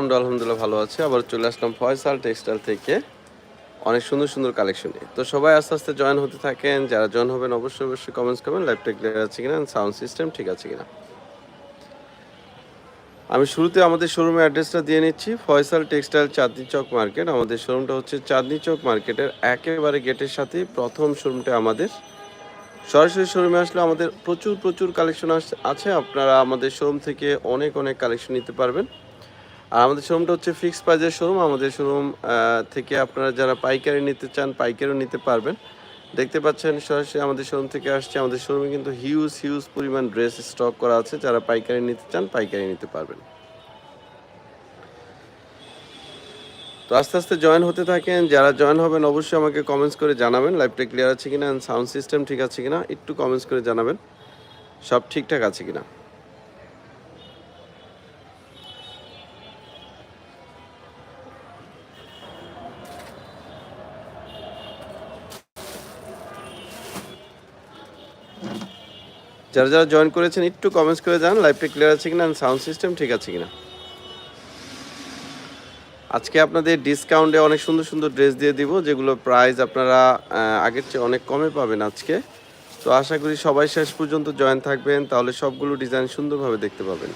আমরা আলহামদুলিল্লাহ ভালো আছি। আবার চলে আসলাম ফয়সাল টেক্সটাইল থেকে। অনেক সুন্দর সুন্দর কালেকশন নিয়ে তো সবাই আস্তে আস্তে জয়েন হতে থাকেন। যারা জয়েন হবেন, অবশ্যই অবশ্যই কমেন্টস করবেন লাইভটা ক্লিয়ার আছে কিনা সাউন্ড সিস্টেম ঠিক আছে কিনা। আমি শুরুতে আমাদের শোরুমের অ্যাড্রেসটা দিয়ে নিচ্ছি। ফয়সাল টেক্সটাইল চাঁদনি চক মার্কেট আমাদের শোরুমটা হচ্ছে চাঁদনি চক মার্কেটের একেবারে গেটের সাথে প্রথম শোরুমটা আমাদের। সরাসরি শোরুমে আসলে আমাদের প্রচুর প্রচুর কালেকশন আছে। আপনারা আমাদের শোরুম থেকে অনেক অনেক কালেকশন নিতে পারবেন। আর আমাদের শোরুমটা হচ্ছে ফিক্স প্রাইজের শোরুম আমাদের শোরুম থেকে আপনারা যারা পাইকারি নিতে চান, পাইকারিও নিতে পারবেন। দেখতে পাচ্ছেন, সরাসরি আমাদের শোরুম থেকে আসছে। আমাদের শোরুমে কিন্তু হিউজ হিউজ পরিমাণ ড্রেস স্টক করা আছে। যারা পাইকারি নিতে চান, পাইকারি নিতে পারবেন। তো আস্তে আস্তে জয়েন হতে থাকেন। যারা জয়েন হবেন, অবশ্যই আমাকে কমেন্টস করে জানাবেন। লাইভটা ক্লিয়ার আছে কিনা সাউন্ড সিস্টেম ঠিক আছে কিনা, একটু কমেন্টস করে জানাবেন। সব ঠিকঠাক আছে কিনা। যারা যারা জয়েন করেছেন, একটু কমেন্টস করে যান লাইভটা ক্লিয়ার আছে কিনা সাউন্ড সিস্টেম ঠিক আছে কিনা। আজকে আপনাদের ডিসকাউন্টে অনেক সুন্দর সুন্দর ড্রেস দিয়ে দিব, যেগুলো প্রাইস আপনারা আগের চেয়ে অনেক কমে পাবেন আজকে। তো আশা করি সবাই শেষ পর্যন্ত জয়েন থাকবেন, তাহলে সবগুলো ডিজাইন সুন্দরভাবে দেখতে পাবেন।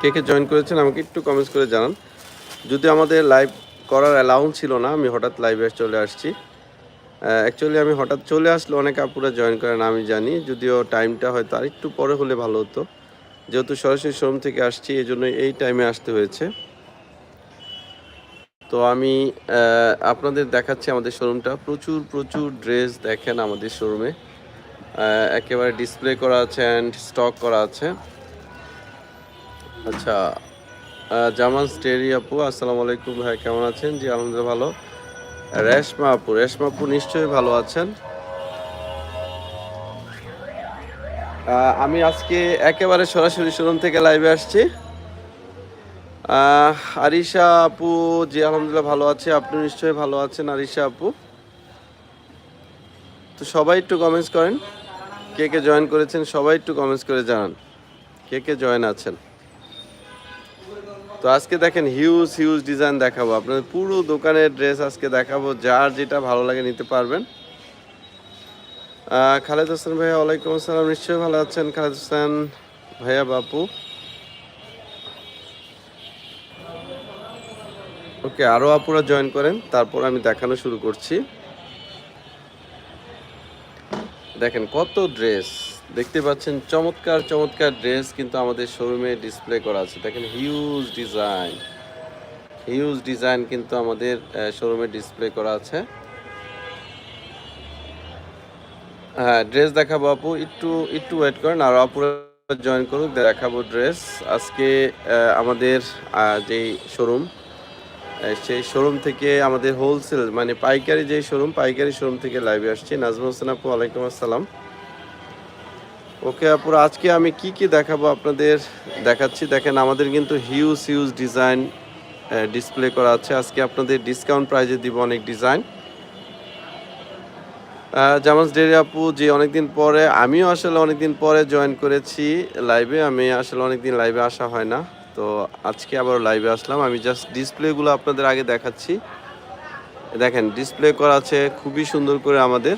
কে কে জয়েন করেছেন, আমাকে একটু কমেন্টস করে জানান। যদি আমাদের লাইভ করার অ্যালাউন্স ছিল না, আমি হঠাৎ লাইভে চলে আসছি। অ্যাকচুয়ালি আমি হঠাৎ চলে আসলে অনেক আপুরা জয়েন করেন, আমি জানি, যদিও টাইমটা হয়তো আর একটু পরে হলে ভালো হতো। যেহেতু সরাসরি শোরুম থেকে আসছি এই জন্য এই টাইমে আসতে হয়েছে। তো আমি আপনাদের দেখাচ্ছি আমাদের শোরুমটা প্রচুর প্রচুর ড্রেস দেখেন আমাদের শোরুমে একেবারে ডিসপ্লে করা আছে অ্যান্ড স্টক করা আছে। আচ্ছা জামান স্টেরি আপু, আসসালামু আলাইকুম ভাই, কেমন আছেন? জি, আলহামদুলিল্লাহ ভালো। রেশমা আপু রেশমা আপু নিশ্চয়ই ভালো আছেন। আমি আজকে একেবারে সরাসরি শোরুম থেকে লাইভে আসছি। আরিশা আপু, জি, আলহামদুলিল্লাহ ভালো আছে আপনি নিশ্চয়ই ভালো আছেন, আরিশা আপু। তো সবাই একটু কমেন্টস করেন। কে কে জয়েন করেছেন, সবাই একটু কমেন্টস করে জানান। কে কে জয়েন আছেন? তো আজকে দেখেন হিউজ হিউজ ডিজাইন দেখাবো। আপনাদের পুরো দোকানের ড্রেস আজকে দেখাবো, যার যেটা ভালো লাগে নিতে পারবেন। খালেদ হোসেন ভাইয়া, ওয়ালাইকুম আসসালাম। নিশ্চয়ই ভালো আছেন, খালেদ হোসেন ভাইয়া, বাপু? ওকে আরও আপুরা জয়েন করেন, তারপর আমি দেখানো শুরু করছি। দেখেন কত ড্রেস দেখতে পাচ্ছেন, চমৎকার চমৎকার ড্রেস কিন্তু আমাদের শোরুমে ডিসপ্লে করা আছে। দেখেন, হিউজ ডিজাইন। হিউজ ডিজাইন কিন্তু আমাদের শোরুমে ডিসপ্লে করা আছে। হ্যাঁ ড্রেস দেখাবো আপু। একটু একটু ওয়েট করেন, আর আপুরা জয়েন করুক, দেখাবো ড্রেস। আজকে আমাদের যেই শোরুম সেই শোরুম থেকে আমাদের হোলসেল মানে পাইকারি যেই শোরুম, পাইকারি শোরুম থেকে লাইভে আসছি। নাজমুল হোসেন আপু, ওয়ালাইকুম আসসালাম। ওকে আপুর, আজকে আমি কি কি দেখাবো আপনাদের? দেখাচ্ছি, দেখেন, আমাদের কিন্তু হিউজ হিউজ ডিজাইন ডিসপ্লে করা আছে। আজকে আপনাদের ডিসকাউন্ট প্রাইজে দিব অনেক ডিজাইন জামাস ডেরি আপু, যে অনেকদিন পরে, আমিও আসলে অনেকদিন পরে জয়েন করেছি লাইভে আমি আসলে অনেকদিন লাইভে আসা হয় না। তো আজকে আবার লাইভে আসলাম। আমি জাস্ট ডিসপ্লেগুলো আপনাদের আগে দেখাচ্ছি। দেখেন ডিসপ্লে করা আছে, খুবই সুন্দর করে আমাদের।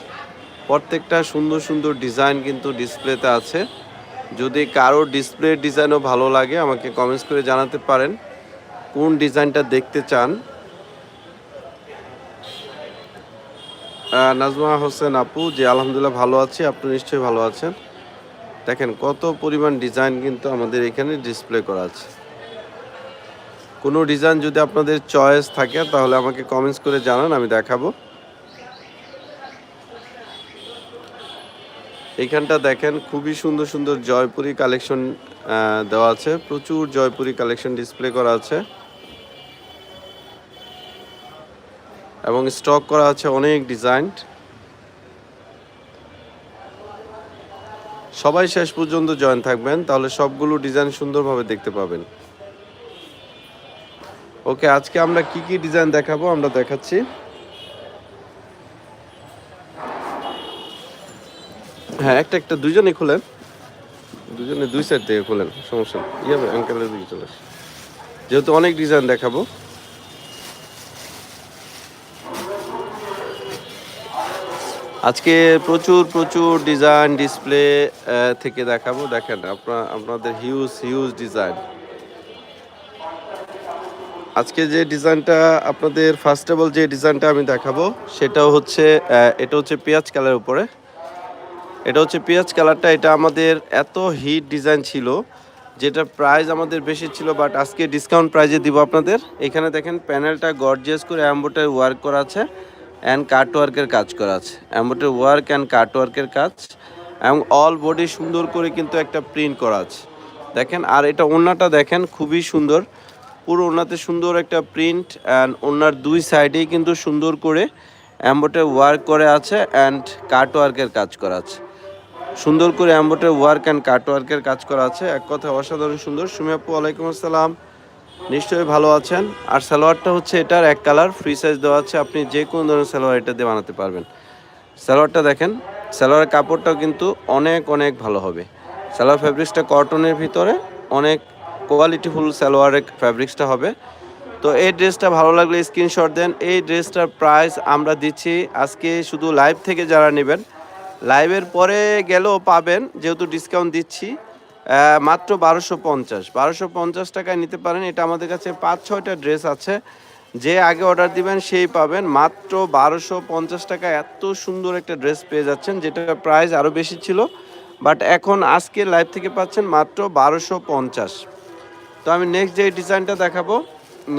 প্রত্যেকটা সুন্দর সুন্দর ডিজাইন কিন্তু ডিসপ্লেতে আছে। যদি কারও ডিসপ্লে ডিজাইনও ভালো লাগে, আমাকে কমেন্টস করে জানাতে পারেন। কোন ডিজাইনটা দেখতে চান? নাজমা হোসেন আপু যে আলহামদুলিল্লাহ ভালো আছি। আপনি নিশ্চয়ই ভালো আছেন। দেখেন, কত পরিমাণ ডিজাইন কিন্তু আমাদের এখানে ডিসপ্লে করা আছে। কোনো ডিজাইন যদি আপনাদের চয়েস থাকে, তাহলে আমাকে কমেন্টস করে জানান, আমি দেখাবো। এইখানটা দেখেন, খুবই সুন্দর সুন্দর জয়পুরি কালেকশন দেওয়া আছে। প্রচুর জয়পুরি কালেকশন ডিসপ্লে করা আছে। এবং স্টক করা আছে অনেক ডিজাইন সবাই শেষ পর্যন্ত জয়েন থাকবেন, তাহলে সবগুলো ডিজাইন সুন্দরভাবে দেখতে পাবেন। ওকে, আজকে আমরা কি কি ডিজাইন দেখাবো আমরা দেখাচ্ছি। হ্যাঁ একটা একটা দুজনে খুলেন। দুজনে দুই সাইড থেকে খুলেন, সমস্যা নেই। ইয়ে অ্যাঙ্কেলের দিকে চলে আসে। যেহেতু অনেক ডিজাইন দেখাবো। আজকে প্রচুর প্রচুর ডিজাইন ডিসপ্লে থেকে দেখাবো। দেখেন আপনার আপনাদের হিউজ হিউজ ডিজাইন আজকে যে ডিজাইনটা আপনাদের ফার্স্ট অফ অল যে ডিজাইনটা আমি দেখাবো, সেটাও হচ্ছে এটা হচ্ছে পেঁয়াজ কালারের উপরে। এটা হচ্ছে পেঁয়াজ কালারটা, এটা আমাদের এত হিট ডিজাইন ছিল, যেটা প্রাইস আমাদের বেশি ছিল বাট আজকে ডিসকাউন্ট প্রাইজে দিব আপনাদের। এখানে দেখেন প্যানেলটা গর্জিয়াস করে অ্যাম্বোটার ওয়ার্ক করা আছে অ্যান্ড কাট ওয়ার্কের কাজ করা আছে। অ্যাম্বোটার ওয়ার্ক অ্যান্ড কাট ওয়ার্কের কাজ এবং অল বডি সুন্দর করে কিন্তু একটা প্রিন্ট করা আছে। দেখেন, আর এটা ওড়নাটা দেখেন খুবই সুন্দর। পুরো ওনাতে সুন্দর একটা প্রিন্ট অ্যান্ড ওড়নার দুই সাইডেই কিন্তু সুন্দর করে অ্যাম্বোটে ওয়ার্ক করে আছে অ্যান্ড কাট ওয়ার্কের কাজ করা আছে। সুন্দর করে অ্যাম্বোটে ওয়ার্ক অ্যান্ড কাট ওয়ার্কের কাজ করা আছে। এক কথা অসাধারণ সুন্দর। সুমি আপু ওয়ালাইকুম আসসালাম। নিশ্চয়ই ভালো আছেন। আর সালোয়ারটা হচ্ছে এটার এক কালার ফ্রি সাইজ দেওয়া আছে। আপনি যে কোনো ধরনের সালোয়ার এটা দিয়ে বানাতে পারবেন। সালোয়ারটা দেখেন, সালোয়ারের কাপড়টাও কিন্তু অনেক অনেক ভালো হবে। সালোয়ার ফ্যাব্রিক্সটা কটনের ভিতরে অনেক কোয়ালিটিফুল সালোয়ারের ফ্যাব্রিক্সটা হবে। তো এই ড্রেসটা ভালো লাগলে স্ক্রিনশট দেন। এই ড্রেসটার প্রাইস আমরা দিচ্ছি আজকে শুধু লাইভ থেকে যারা নেবেন লাইভের পরে গেলেও পাবেন, যেহেতু ডিসকাউন্ট দিচ্ছি মাত্র বারোশো পঞ্চাশ। বারোশো পঞ্চাশ টাকায় নিতে পারেন, এটা আমাদের কাছে পাঁচ, ছয়টা ড্রেস আছে। যে আগে অর্ডার দিবেন, সেই পাবেন। মাত্র বারোশো পঞ্চাশ টাকা এত সুন্দর একটা ড্রেস পেয়ে যাচ্ছেন যেটা প্রাইস আরও বেশি ছিল। বাট এখন আজকে লাইভ থেকে পাচ্ছেন মাত্র বারোশো পঞ্চাশ। তো আমি নেক্সট যে ডিজাইনটা দেখাবো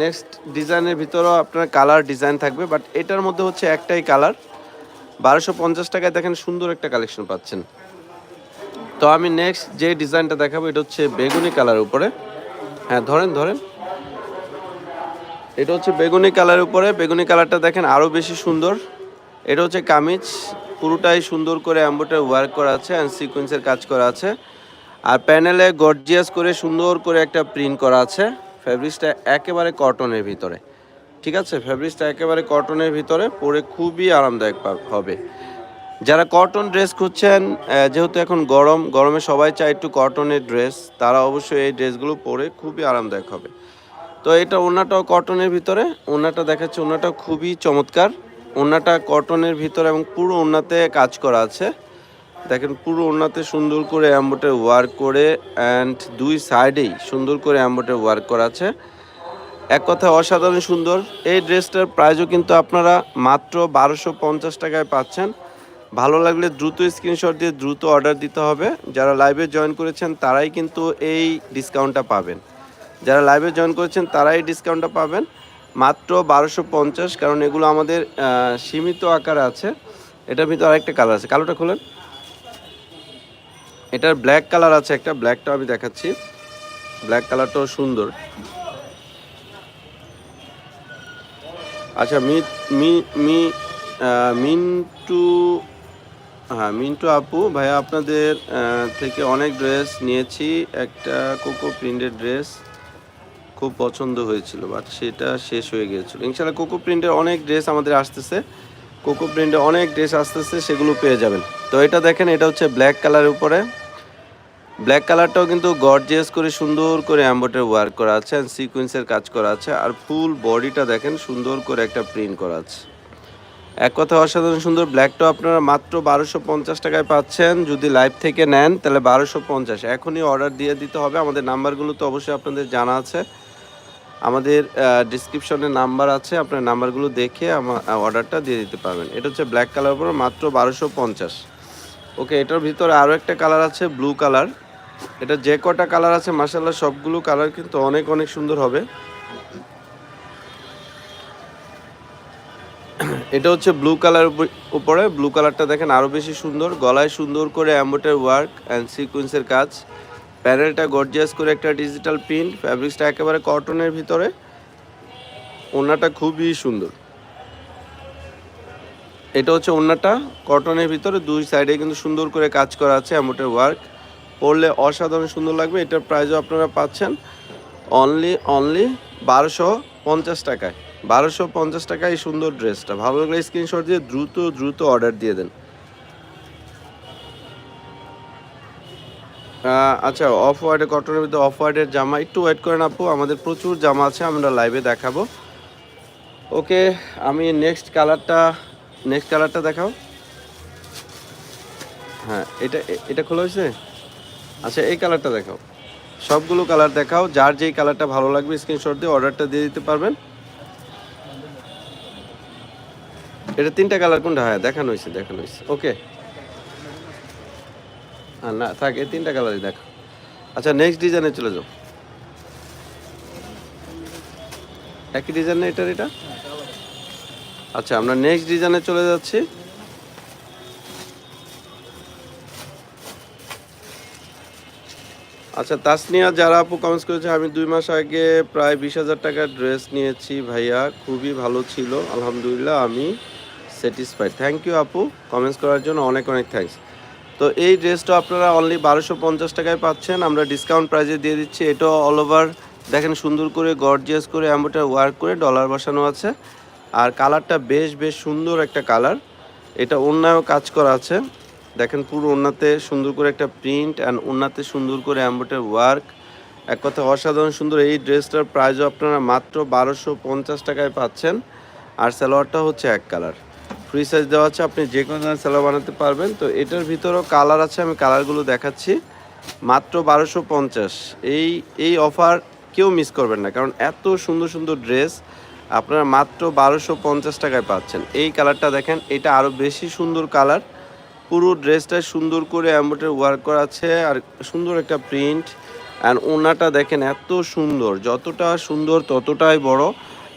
নেক্সট ডিজাইনের ভিতরেও আপনার কালার ডিজাইন থাকবে বাট এটার মধ্যে হচ্ছে একটাই কালার বারোশো পঞ্চাশ টাকায় দেখেন সুন্দর একটা কালেকশন পাচ্ছেন। তো আমি নেক্সট যে ডিজাইনটা দেখাবো, এটা হচ্ছে বেগুনি কালার উপরে। হ্যাঁ ধরেন ধরেন। এটা হচ্ছে বেগুনি কালার উপরে। বেগুনি কালারটা দেখেন আরও বেশি সুন্দর। এটা হচ্ছে কামিজ। পুরোটাই সুন্দর করে অ্যাম্বোটার ওয়ার্ক করা আছে অ্যান্ড সিকোয়েন্সের কাজ করা আছে। আর প্যানেলে গর্জিয়াস করে সুন্দর করে একটা প্রিন্ট করা আছে। ফ্যাব্রিক্সটা একেবারে কটনের ভিতরে। ঠিক আছে? ফ্যাব্রিক্সটা একেবারে কটনের ভিতরে পরে খুবই আরামদায়ক হবে। যারা কটন ড্রেস খুঁজছেন যেহেতু এখন গরম, গরমে সবাই চায় একটু কটনের ড্রেস তারা অবশ্যই এই ড্রেসগুলো পরে খুবই আরামদায়ক হবে। তো এটা ওনাটাও কটনের ভিতরে ওনাটা দেখাচ্ছে ওনাটা খুবই চমৎকার। ওনাটা কটনের ভিতরে এবং পুরো ওনাতে কাজ করা আছে। দেখেন, পুরো ওনাতে সুন্দর করে অ্যাম্বোটে ওয়ার্ক করে অ্যান্ড দুই সাইডেই সুন্দর করে অ্যাম্বোটে ওয়ার্ক করা আছে। এক কথা অসাধারণ সুন্দর। এই ড্রেসটার প্রাইসও কিন্তু আপনারা মাত্র বারোশো পঞ্চাশ টাকায় পাচ্ছেন। ভালো লাগলে দ্রুত স্ক্রিনশট দিয়ে দ্রুত অর্ডার দিতে হবে। যারা লাইভে জয়েন করেছেন, তারাই কিন্তু এই ডিসকাউন্টটা পাবেন। যারা লাইভে জয়েন করেছেন, তারাই ডিসকাউন্টটা পাবেন। মাত্র বারোশো পঞ্চাশ, কারণ এগুলো আমাদের সীমিত আকারে আছে। এটার ভিতরে আরেকটা কালার আছে। কালোটা খোলেন। এটার ব্ল্যাক কালার আছে একটা। ব্ল্যাকটা আমি দেখাচ্ছি। ব্ল্যাক কালারটাও সুন্দর। আচ্ছা মি মি মি মিন্টু হ্যাঁ মিন্টু আপু, ভাইয়া আপনাদের থেকে অনেক ড্রেস নিয়েছি। একটা কোকো প্রিন্টের ড্রেস খুব পছন্দ হয়েছিল, বাট সেটা শেষ হয়ে গিয়েছিল। ইনশাল্লাহ কোকো প্রিন্টের অনেক ড্রেস আমাদের আসতেছে। কোকো প্রিন্টের অনেক ড্রেস আসতেছে, সেগুলো পেয়ে যাবেন। তো এটা দেখেন, এটা হচ্ছে ব্ল্যাক কালারের উপরে। ব্ল্যাক কালারটাও কিন্তু গর্জিয়াস করে সুন্দর করে অ্যাম্বোটের ওয়ার্ক করা আছে অ্যান্ড সিকোয়েন্সের কাজ করা আছে আর ফুল বডিটা দেখেন সুন্দর করে একটা প্রিন্ট করা আছে। এক কথা অসাধারণ সুন্দর ব্ল্যাকটাও আপনারা মাত্র বারোশো পঞ্চাশ টাকায় পাচ্ছেন। যদি লাইভ থেকে নেন, তাহলে বারোশো পঞ্চাশ। এখনই অর্ডার দিয়ে দিতে হবে। আমাদের নাম্বারগুলো তো অবশ্যই আপনাদের জানা আছে। আমাদের ডিসক্রিপশনে নাম্বার আছে। আপনার নাম্বারগুলো দেখে আমার অর্ডারটা দিয়ে দিতে পারবেন। এটা হচ্ছে ব্ল্যাক কালার উপর মাত্র বারোশো পঞ্চাশ। ওকে এটার ভিতরে আরও একটা কালার আছে ব্লু কালার এটা যে কটা কালার আছে মাসাল্লাহ সবগুলো কালার কিন্তু অনেক অনেক সুন্দর হবে। এটা হচ্ছে ব্লু কালার উপরে। ব্লু কালারটা দেখেন আরও বেশি সুন্দর। গলায় সুন্দর করে অ্যাম্বোটার ওয়ার্ক অ্যান্ড সিকুয়েন্সের কাজ। প্যানেলটা গর্জিয়াস করে একটা ডিজিটাল প্রিন্ট ফ্যাব্রিক্সটা একেবারে কটনের ভিতরে। ওনাটা খুবই সুন্দর। এটা হচ্ছে ওনাটা কটনের ভিতরে। দুই সাইডে কিন্তু সুন্দর করে কাজ করা আছে অ্যাম্বোটার ওয়ার্ক। পরলে অসাধারণ সুন্দর লাগবে। এটার প্রাইসও আপনারা পাচ্ছেন অনলি অনলি বারোশো পঞ্চাশ টাকায়। বারোশো পঞ্চাশ টাকায় এই সুন্দর ড্রেসটা ভালো লাগলে স্ক্রিনশট দিয়ে দ্রুত দ্রুত অর্ডার দিয়ে দেন। আচ্ছা অফ হোয়াইটের কটনের ভিতরে অফ হোয়াইটের জামা। একটু ওয়েট করেন আপু, আমাদের প্রচুর জামা আছে, আমরা লাইভে দেখাবো। ওকে আমি নেক্সট কালারটা নেক্সট কালারটা দেখাও। হ্যাঁ এটা এটা খোলা হয়েছে? আচ্ছা এই কালারটা দেখাও। সবগুলো কালার দেখাও, যার যেই কালারটা ভালো লাগবে স্ক্রিনশট দিয়ে অর্ডারটা দিয়ে দিতে পারবেন। এটা তিনটা কালার কোনটা হ্যাঁ? দেখানো হয়েছে দেখানো হয়েছে। ওকে আর না, থাক, এই তিনটা কালারই দেখো। আচ্ছা নেক্সট ডিজাইনে চলে যাও। একই ডিজাইন না এটার এটা? আচ্ছা আমরা নেক্সট ডিজাইনে চলে যাচ্ছি। আচ্ছা তাসনিয়া, যারা আপু কমেন্টস করেছে, আমি দুই মাস আগে প্রায় বিশ হাজার টাকার ড্রেস নিয়েছি ভাইয়া, খুবই ভালো ছিল, আলহামদুলিল্লাহ আমি স্যাটিসফাইড থ্যাংক ইউ আপু। কমেন্টস করার জন্য অনেক অনেক থ্যাঙ্কস তো এই ড্রেসটা আপনারা অনলি বারোশো পঞ্চাশ টাকায় পাচ্ছেন, আমরা ডিসকাউন্ট প্রাইজে দিয়ে দিচ্ছি এটা অল ওভার দেখেন সুন্দর করে গর্জিয়াস করে অ্যাম্বোটার ওয়ার্ক করে ডলার বসানো আছে। আর কালারটা বেশ বেশ সুন্দর একটা কালার এটা অন্যায়ও কাজ করা আছে। দেখেন, পুরো ওনাতে সুন্দর করে একটা প্রিন্ট অ্যান্ড ওনাতে সুন্দর করে অ্যাম্বোটার ওয়ার্ক এক কথা অসাধারণ সুন্দর। এই ড্রেসটার প্রাইসও আপনারা মাত্র বারোশো পঞ্চাশ টাকায় পাচ্ছেন। আর সালোয়ারটা হচ্ছে এক কালার ফ্রি সাইজ দেওয়া আছে, আপনি যে কোনো ধরনের সালোয়ার বানাতে পারবেন। তো এটার ভিতরেও কালার আছে, আমি কালারগুলো দেখাচ্ছি। মাত্র বারোশো পঞ্চাশ। এই এই অফার কেউ মিস করবেন না, কারণ এত সুন্দর সুন্দর ড্রেস আপনারা মাত্র বারোশো পঞ্চাশ টাকায় পাচ্ছেন। এই কালারটা দেখেন, এটা আরও বেশি সুন্দর কালার পুরো ড্রেসটা সুন্দর করে অ্যাম্বোটার ওয়ার্ক করা আছে আর সুন্দর একটা প্রিন্ট। অ্যান্ড ওনাটা দেখেন এত সুন্দর, যতটা সুন্দর ততটাই বড়।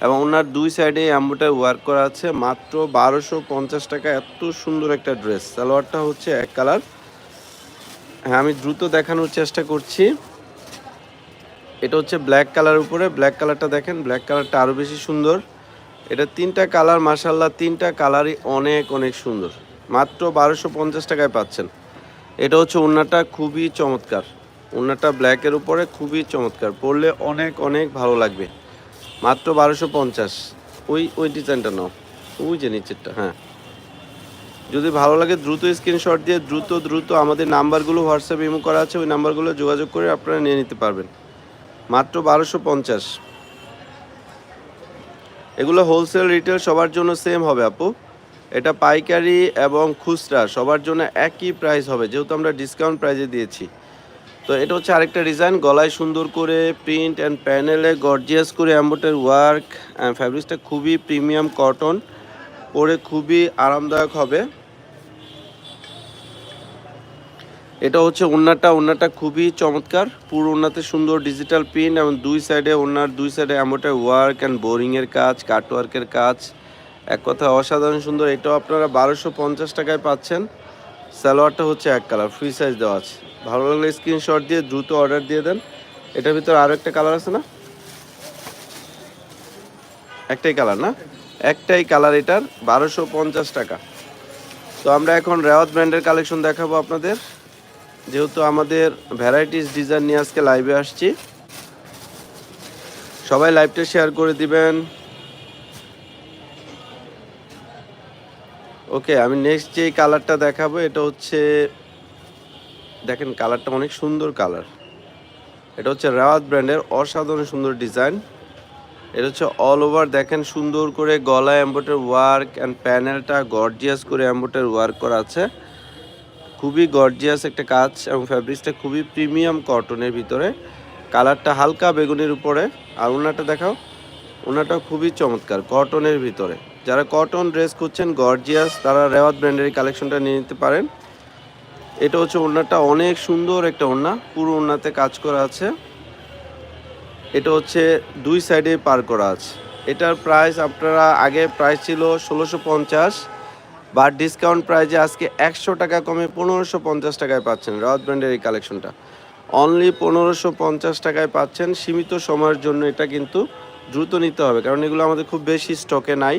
এবং ওনার দুই সাইডে অ্যাম্বোটার ওয়ার্ক করা আছে, মাত্র বারোশো পঞ্চাশ টাকা। এত সুন্দর একটা ড্রেস, সালোয়ারটা হচ্ছে এক কালার। হ্যাঁ আমি দ্রুত দেখানোর চেষ্টা করছি। এটা হচ্ছে ব্ল্যাক কালার উপরে, ব্ল্যাক কালারটা দেখেন, ব্ল্যাক কালারটা আরও বেশি সুন্দর। এটা তিনটা কালার মাসাল্লাহ তিনটা কালারই অনেক অনেক সুন্দর। মাত্র বারোশো পঞ্চাশ টাকায় পাচ্ছেন। এটা হচ্ছে ওড়নাটা খুবই চমৎকার। ওড়নাটা ব্ল্যাকের উপরে খুবই চমৎকার। পরলে অনেক অনেক ভালো লাগবে। মাত্র বারোশো পঞ্চাশ। ওই ওই ডিজাইনটা নাও। ওই যে নিচেরটা হ্যাঁ। যদি ভালো লাগে দ্রুত স্ক্রিনশট দিয়ে দ্রুত দ্রুত আমাদের নাম্বারগুলো হোয়াটসঅ্যাপ ইমো করা আছে, ওই নাম্বারগুলো যোগাযোগ করে আপনারা নিয়ে নিতে পারবেন। মাত্র বারোশো পঞ্চাশ। এগুলো হোলসেল রিটেল সবার জন্য সেম হবে আপু। এটা পাইকারি এবং খুচরা, সবার জন্য একই প্রাইস হবে, যেহেতু আমরা ডিসকাউন্ট প্রাইজে দিয়েছি। তো এটা হচ্ছে আরেকটা ডিজাইন গলায় সুন্দর করে প্রিন্ট অ্যান্ড প্যানেলে গর্জিয়াস করে অ্যাম্বোটের ওয়ার্ক অ্যান্ড ফ্যাব্রিক্সটা খুবই প্রিমিয়াম কটন পরে খুবই আরামদায়ক হবে। এটা হচ্ছে ওন্নাটা ওন্নাটা খুবই চমৎকার, পুরো ওন্নাতে সুন্দর ডিজিটাল প্রিন্ট এবং দুই সাইডে ওন্নার দুই সাইডে অ্যাম্বোটার ওয়ার্ক অ্যান্ড বোরিংয়ের কাজ কাট ওয়ার্কের কাজ। এক কথা, অসাধারণ সুন্দর। এটাও আপনারা বারোশো পঞ্চাশ টাকায় পাচ্ছেন। সালোয়ারটা হচ্ছে এক কালার ফ্রি সাইজ দেওয়া আছে। ভালো লাগলে স্ক্রিনশট দিয়ে দ্রুত অর্ডার দিয়ে দেন। এটার ভিতরে আরও একটা কালার আছে না? একটাই কালার না? একটাই কালার এটার, বারোশো পঞ্চাশ টাকা। তো আমরা এখন রেওয়াত ব্র্যান্ডের কালেকশন দেখাবো আপনাদের। যেহেতু আমাদের ভ্যারাইটিস ডিজাইন নিয়ে আজকে লাইভে আসছি। সবাই লাইভটা শেয়ার করে দিবেন। ওকে আমি নেক্সট যে কালারটা দেখাবো, এটা হচ্ছে, দেখেন কালারটা অনেক সুন্দর কালার এটা হচ্ছে রেওয়াত ব্র্যান্ডের অসাধারণ সুন্দর ডিজাইন এটা হচ্ছে অল ওভার দেখেন সুন্দর করে গলায় অ্যাম্বোটার ওয়ার্ক অ্যান্ড প্যানেলটা গর্জিয়াস করে অ্যাম্বোটার ওয়ার্ক করা আছে। খুবই গর্জিয়াস একটা কাজ এবং ফ্যাব্রিক্সটা খুবই প্রিমিয়াম কটনের ভিতরে। কালারটা হালকা বেগুনের উপরে। আর ওনাটা দেখাও। ওনাটা খুবই চমৎকার, কটনের ভিতরে। যারা কটন ড্রেস করছেন গর্জিয়াস, তারা রেওয়াত ব্র্যান্ডের কালেকশনটা নিয়ে নিতে পারেন। এটা হচ্ছে ওড়নাটা, অনেক সুন্দর একটা ওড়না, পুরো ওড়নাতে কাজ করা আছে। এটা হচ্ছে দুই সাইডে পার করা আছে। এটার প্রাইস আপনারা, আগে প্রাইস ছিল ষোলোশো পঞ্চাশ বা ডিসকাউন্ট প্রাইজে আজকে একশো টাকা কমে পনেরোশো পঞ্চাশ টাকায় পাচ্ছেন রাওয়াত ব্র্যান্ডের এই কালেকশনটা। অনলি পনেরোশো পঞ্চাশ টাকায় পাচ্ছেন, সীমিত সময়ের জন্য এটা কিন্তু দ্রুত নিতে হবে, কারণ এগুলো আমাদের খুব বেশি স্টকে নাই।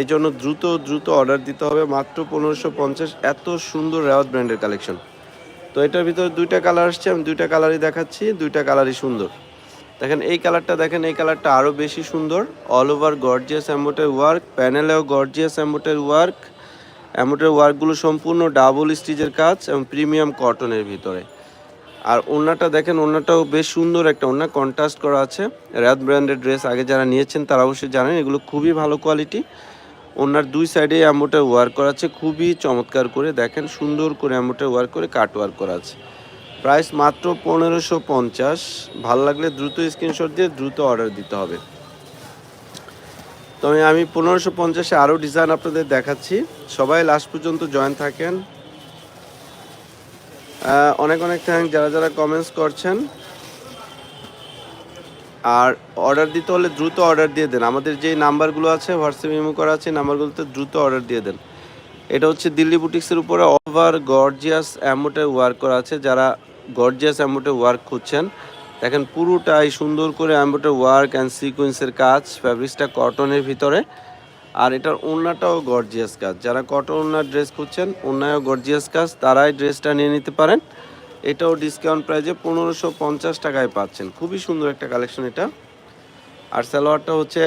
এই জন্য দ্রুত দ্রুত অর্ডার দিতে হবে। মাত্র পনেরোশো পঞ্চাশ, এত সুন্দর রেওয়াত ব্র্যান্ডের কালেকশন তো এটার ভিতরে দুইটা কালার আসছে, আমি দুইটা কালারই দেখাচ্ছি, দুইটা কালারই সুন্দর। দেখেন, এই কালারটা দেখেন, এই কালারটা আরও বেশি সুন্দর। All over gorgeous embroidery work প্যানেলেও gorgeous embroidery work embroidery ওয়ার্কগুলো সম্পূর্ণ ডাবল স্টিচের কাজ এবং প্রিমিয়াম কটনের ভিতরে। আর ওড়নাটা দেখেন, ওড়নাটাও বেশ সুন্দর একটা ওড়না। কন্ট্রাস্ট করা আছে। র্যাদ ব্র্যান্ডের ড্রেস আগে যারা নিয়েছেন তারা অবশ্যই জানেন, এগুলো খুবই ভালো কোয়ালিটি ওনার দুই সাইডে অ্যাম্বোটা ওয়ার্ক করা আছে, খুবই চমৎকার করে। দেখেন, সুন্দর করে অ্যাম্বোটা ওয়ার্ক করে কাট ওয়ার্ক করা আছে। প্রাইস মাত্র পনেরোশো পঞ্চাশ। ভালো লাগলে দ্রুত স্ক্রিনশট দিয়ে দ্রুত অর্ডার দিতে হবে। তবে আমি পনেরোশো পঞ্চাশে আরও ডিজাইন আপনাদের দেখাচ্ছি। সবাই লাস্ট পর্যন্ত জয়েন থাকেন। অনেক অনেক থ্যাংক যারা যারা কমেন্টস করছেন। আর অর্ডার দিতে হলে দ্রুত অর্ডার দিয়ে দেন। আমাদের যে নাম্বারগুলো আছে হোয়াটসঅ্যাপ ইমো করা আছে নাম্বারগুলোতে দ্রুত অর্ডার দিয়ে দেন। এটা হচ্ছে দিল্লি বুটিক্সের উপরে ওভার গর্জিয়াস অ্যামোটে ওয়ার্ক করা আছে। যারা গর্জিয়াস অ্যামোটে ওয়ার্ক খুঁজছেন, দেখেন পুরোটাই সুন্দর করে অ্যাম্বোটে ওয়ার্ক অ্যান্ড সিকোয়েন্সের কাজ ফ্যাব্রিক্সটা কটনের ভিতরে। আর এটার ওড়নাটাও গর্জিয়াস কাজ। যারা কটন ওড়নার ড্রেস খুঁজছেন, ওড়নায়ও গর্জিয়াস কাজ, তারাই ড্রেসটা নিয়ে নিতে পারেন। এটাও ডিসকাউন্ট প্রাইজে পনেরোশো পঞ্চাশ টাকায় পাচ্ছেন। খুবই সুন্দর একটা কালেকশন এটা। আর সালোয়ারটা হচ্ছে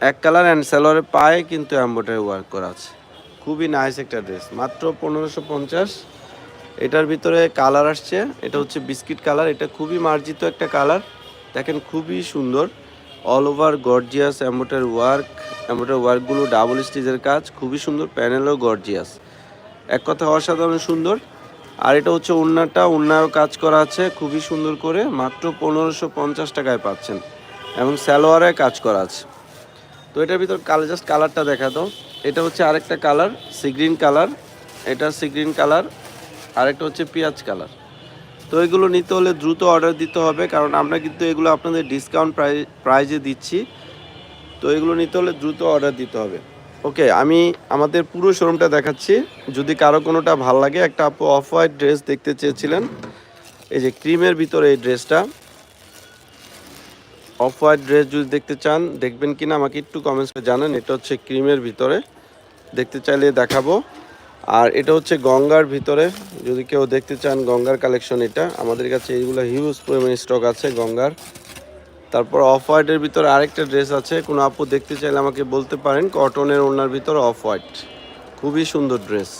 এক কালার অ্যান্ড সালোয়ারের পায়ে কিন্তু অ্যাম্বোটারি ওয়ার্ক করা আছে। খুবই নাইস একটা ড্রেস মাত্র পনেরোশো পঞ্চাশ। এটার ভিতরে কালার আসছে। এটা হচ্ছে বিস্কিট কালার এটা খুবই মার্জিত একটা কালার দেখেন খুবই সুন্দর। All over gorgeous embroidery work embroidery ওয়ার্কগুলো double স্টিচের কাজ, খুবই সুন্দর প্যানেলও গর্জিয়াস এক কথা অসাধারণ সুন্দর। আর এটা হচ্ছে উন্নাটা উন্নায়ও কাজ করা আছে, খুবই সুন্দর করে, মাত্র পনেরোশো পঞ্চাশ টাকায় পাচ্ছেন। এবং স্যালোয়ারে কাজ করা আছে। তো এটার ভিতর কালার জাস্ট কালারটা দেখা দাও। এটা হচ্ছে আরেকটা কালার সি গ্রিন কালার এটা সি গ্রিন কালার আরেকটা হচ্ছে পেঁয়াজ কালার তো এগুলো নিতে হলে দ্রুত অর্ডার দিতে হবে, কারণ আমরা কিন্তু এগুলো আপনাদের ডিসকাউন্ট প্রাই প্রাইজে দিচ্ছি। তো এগুলো নিতে হলে দ্রুত অর্ডার দিতে হবে। ওকে আমি আমাদের পুরো শোরুমটা দেখাচ্ছি। যদি কারও কোনোটা ভালো লাগে, একটা আপু অফ হোয়াইট ড্রেস দেখতে চেয়েছিলেন। এই যে ক্রিমের ভিতরে এই ড্রেসটা অফ হোয়াইট ড্রেস যদি দেখতে চান, দেখবেন কিনা, আমাকে একটু কমেন্টস জানান। এটা হচ্ছে ক্রিমের ভিতরে। দেখতে চাইলে দেখাবো। আর এটা হচ্ছে গঙ্গার ভিতরে। যদি কেউ দেখতে চান গঙ্গার কালেকশন এটা, আমাদের কাছে এইগুলো হিউজ পরিমাণে স্টক আছে গঙ্গার। তারপর অফ হোয়াইটের ভিতরে আরেকটা ড্রেস আছে, কোনো আপু দেখতে চাইলে আমাকে বলতে পারেন কটনের ওনার ভিতরে অফ হোয়াইট খুবই সুন্দর ড্রেস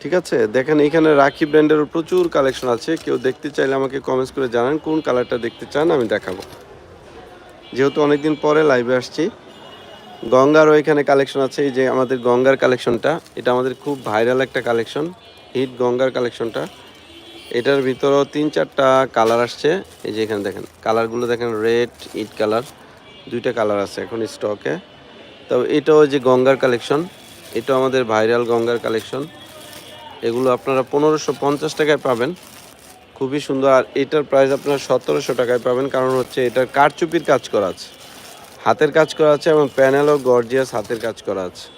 ঠিক আছে? দেখেন এখানে রাখি ব্র্যান্ডের প্রচুর কালেকশন আছে। কেউ দেখতে চাইলে আমাকে কমেন্টস করে জানান, কোন কালারটা দেখতে চান, আমি দেখাবো। যেহেতু অনেকদিন পরে লাইভে আসছি। গঙ্গারও এখানে কালেকশন আছে। এই যে আমাদের গঙ্গার কালেকশনটা এটা আমাদের খুব ভাইরাল একটা কালেকশন হিট গঙ্গার কালেকশনটা এটার ভিতরেও তিন চারটা কালার আসছে। এই যে এখানে দেখেন কালারগুলো দেখেন রেড ইট কালার দুইটা কালার আছে এখন স্টকে তো এটাও যে গঙ্গার কালেকশন এটাও আমাদের ভাইরাল গঙ্গার কালেকশন এগুলো আপনারা পনেরোশো পঞ্চাশ টাকায় পাবেন। খুবই সুন্দর। আর এটার প্রাইস আপনারা সতেরোশো টাকায় পাবেন। কারণ হচ্ছে এটার কারচুপির কাজ করা আছে। হাতের কাজ করা আছে এবং প্যানেলও গর্জিয়াস হাতের কাজ করা আছে।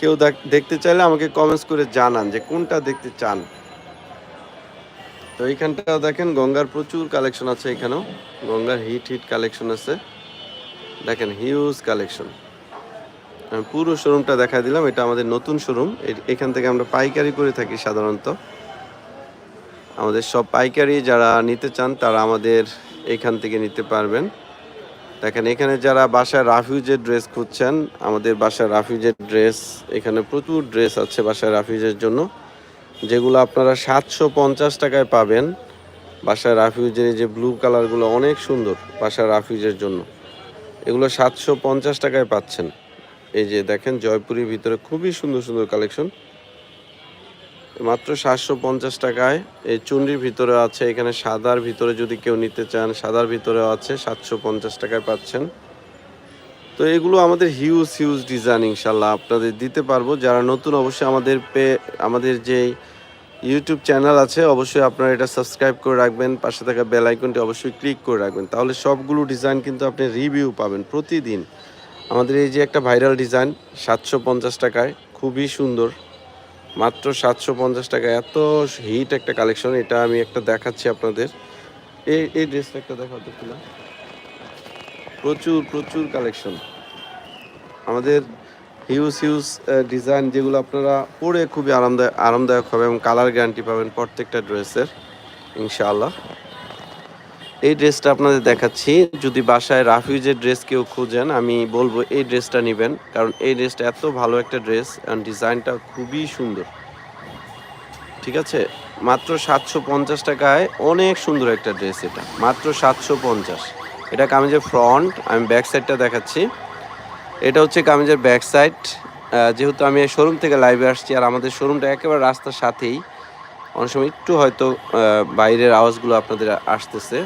কেউ দেখ- দেখতে চাইলে আমাকে কমেন্টস করে জানান যে কোনটা দেখতে চান। তো এইখানটাও দেখেন গঙ্গার প্রচুর কালেকশন আছে এখানেও। গঙ্গার হিট হিট কালেকশন আছে। দেখেন হিউজ কালেকশন আমি পুরো শোরুমটা দেখা দিলাম, এটা আমাদের নতুন শোরুম এখান থেকে আমরা পাইকারি করে থাকি সাধারণত। আমাদের সব পাইকারি যারা নিতে চান তারা আমাদের এখান থেকে নিতে পারবেন। দেখেন, এখানে যারা বাসায় রাফিউজের ড্রেস খুঁজছেন, আমাদের বাসায় রাফিউজের ড্রেস, এখানে প্রচুর ড্রেস আছে বাসায় রাফিউজের জন্য, যেগুলো আপনারা সাতশো পঞ্চাশ টাকায় পাবেন। বাসায় রাফিউজের যে ব্লু কালারগুলো অনেক সুন্দর বাসায় রাফিউজের জন্য। এগুলো সাতশো পঞ্চাশ টাকায় পাচ্ছেন। এই যে দেখেন, জয়পুরের ভিতরে খুবই সুন্দর সুন্দর কালেকশন মাত্র সাতশো পঞ্চাশ টাকায়। এই চুনরির ভিতরে আছে, এখানে সাদার ভিতরে যদি কেউ নিতে চান, সাদার ভিতরেও আছে, সাতশো পঞ্চাশ টাকায় পাচ্ছেন। তো এগুলো আমাদের হিউজ হিউজ ডিজাইন ইনশাল্লাহ আপনাদের দিতে পারব। যারা নতুন, অবশ্যই আমাদের পে, আমাদের যে ইউটিউব চ্যানেল আছে, অবশ্যই আপনারা এটা সাবস্ক্রাইব করে রাখবেন। পাশে থাকা বেল আইকনটি অবশ্যই ক্লিক করে রাখবেন। তাহলে সবগুলো ডিজাইন কিন্তু আপনি রিভিউ পাবেন প্রতিদিন। আমাদের এই যে একটা ভাইরাল ডিজাইন সাতশো পঞ্চাশ টাকায়, খুবই সুন্দর। মাত্র সাতশো পঞ্চাশ টাকা। এত হিট একটা কালেকশন, এটা আমি একটা দেখাচ্ছি আপনাদের। এই এই ড্রেসটা একটা দেখাতে কিনা প্রচুর প্রচুর কালেকশন। আমাদের হিউজ হিউজ ডিজাইন যেগুলো আপনারা পরে খুবই আরামদায়ক আরামদায়ক হবে এবং কালার গ্যারান্টি পাবেন প্রত্যেকটা ড্রেসের, ইনশাআল্লাহ। এই ড্রেসটা আপনাদের দেখাচ্ছি। যদি বাসায় রাফিউজের ড্রেস কেউ খুঁজেন, আমি বলব এই ড্রেসটা নেবেন। কারণ এই ড্রেসটা এত ভালো একটা ড্রেস ডিজাইনটা খুবই সুন্দর। ঠিক আছে? মাত্র সাতশো পঞ্চাশ টাকায় অনেক সুন্দর একটা ড্রেস এটা। মাত্র সাতশো পঞ্চাশ। এটা কামিজের ফ্রন্ট, আমি ব্যাক সাইডটা দেখাচ্ছি। এটা হচ্ছে কামিজের ব্যাক সাইড। যেহেতু আমি এই শোরুম থেকে লাইভে আসছি, আর আমাদের শোরুমটা একেবারে রাস্তার সাথেই। অনেক সময় একটু হয়তো বাইরের আওয়াজগুলো আপনাদের আসতেছে।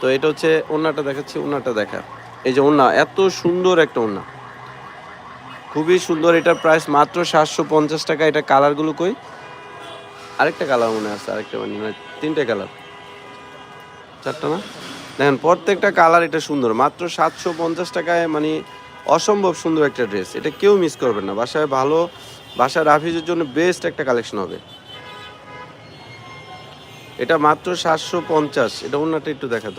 তো এটা হচ্ছে ওন্নাটা দেখাচ্ছি ওন্নাটা দেখা। এই যে ওন্না এত সুন্দর একটা ওন্না খুবই সুন্দর এটার প্রাইস মাত্র সাতশো পঞ্চাশ টাকা। এটা কালারগুলো কই? আরেকটা কালার মনে আছে আরেকটা মানে না, তিনটে কালার। চারটা না? দেখেন প্রত্যেকটা কালার এটা সুন্দর। মাত্র সাতশো পঞ্চাশ টাকায় মানে অসম্ভব সুন্দর একটা ড্রেস এটা কেউ মিস করবেন না। বাসায় ভালো বাসায় রাফিজের জন্য বেস্ট একটা কালেকশন হবে। এটা মাত্র সাতশো পঞ্চাশ। এটা অন্যটা একটু দেখা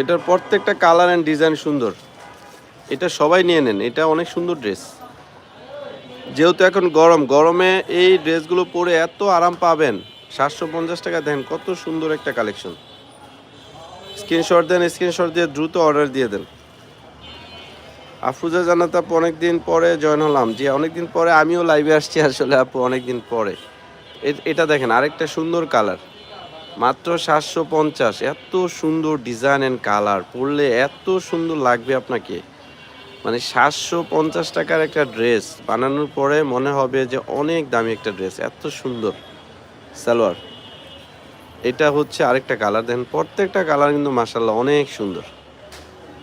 এটার প্রত্যেকটা কালার অ্যান্ড ডিজাইন সুন্দর। এটা সবাই নিয়ে নেন। এটা অনেক সুন্দর ড্রেস যেহেতু এখন গরম, গরমে এই ড্রেসগুলো পরে এত আরাম পাবেন। সাতশো পঞ্চাশ টাকা দেন, কত সুন্দর একটা কালেকশন স্ক্রিনশট দেন স্ক্রিনশট দিয়ে দ্রুত অর্ডার দিয়ে দেন। আফরুজা জানাত আপু অনেকদিন পরে জয়েন হলাম। জি, অনেকদিন পরে আমিও লাইভে আসছি আসলে আপু, অনেকদিন পরে। এটা দেখেন, আরেকটা সুন্দর কালার মাত্র সাতশো পঞ্চাশ, এত সুন্দর ডিজাইন অ্যান্ড কালার পরলে এত সুন্দর লাগবে আপনাকে। মানে সাতশো পঞ্চাশ টাকার একটা ড্রেস বানানোর পরে মনে হবে যে অনেক দামি একটা ড্রেস এত সুন্দর। সালোয়ার। এটা হচ্ছে আরেকটা কালার দেখেন, প্রত্যেকটা কালার কিন্তু মাসাল্লাহ অনেক সুন্দর।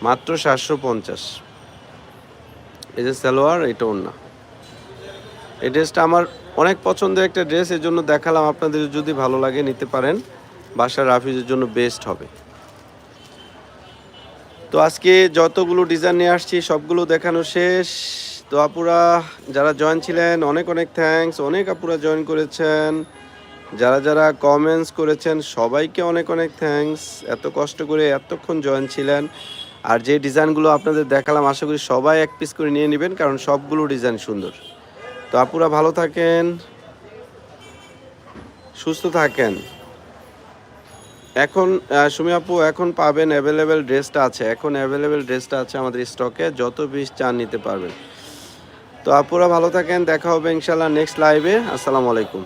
মাত্র সাতশো পঞ্চাশ। এই যে সালোয়ার, এটা ওন্না এই ড্রেসটা আমার অনেক পছন্দের একটা ড্রেস, এর জন্য দেখালাম আপনাদের যদি ভালো লাগে নিতে পারেন। বাসার রাফিজের জন্য বেস্ট হবে। তো আজকে যতগুলো ডিজাইন নিয়ে আসছি, সবগুলো দেখানো শেষ। তো আপুরা, যারা জয়েন ছিলেন, অনেক অনেক থ্যাঙ্কস অনেক আপুরা জয়েন করেছেন। যারা যারা কমেন্টস করেছেন, সবাইকে অনেক অনেক থ্যাঙ্কস এত কষ্ট করে এতক্ষণ জয়েন ছিলেন। আর যে ডিজাইনগুলো আপনাদের দেখালাম, আশা করি সবাই এক পিস করে নিয়ে নেবেন, কারণ সবগুলো ডিজাইন সুন্দর। তো আপুরা ভালো থাকেন, সুস্থ থাকেন। এখন সুমি আপু, এখন পাবেন অ্যাভেলেবেল ড্রেসটা আছে। এখন অ্যাভেলেবেল ড্রেসটা আছে আমাদের স্টকে, যত পিস চান নিতে পারবেন। তো আপুরা ভালো থাকেন, দেখা হবে ইনশাল্লাহ নেক্সট লাইভে আসসালামু আলাইকুম।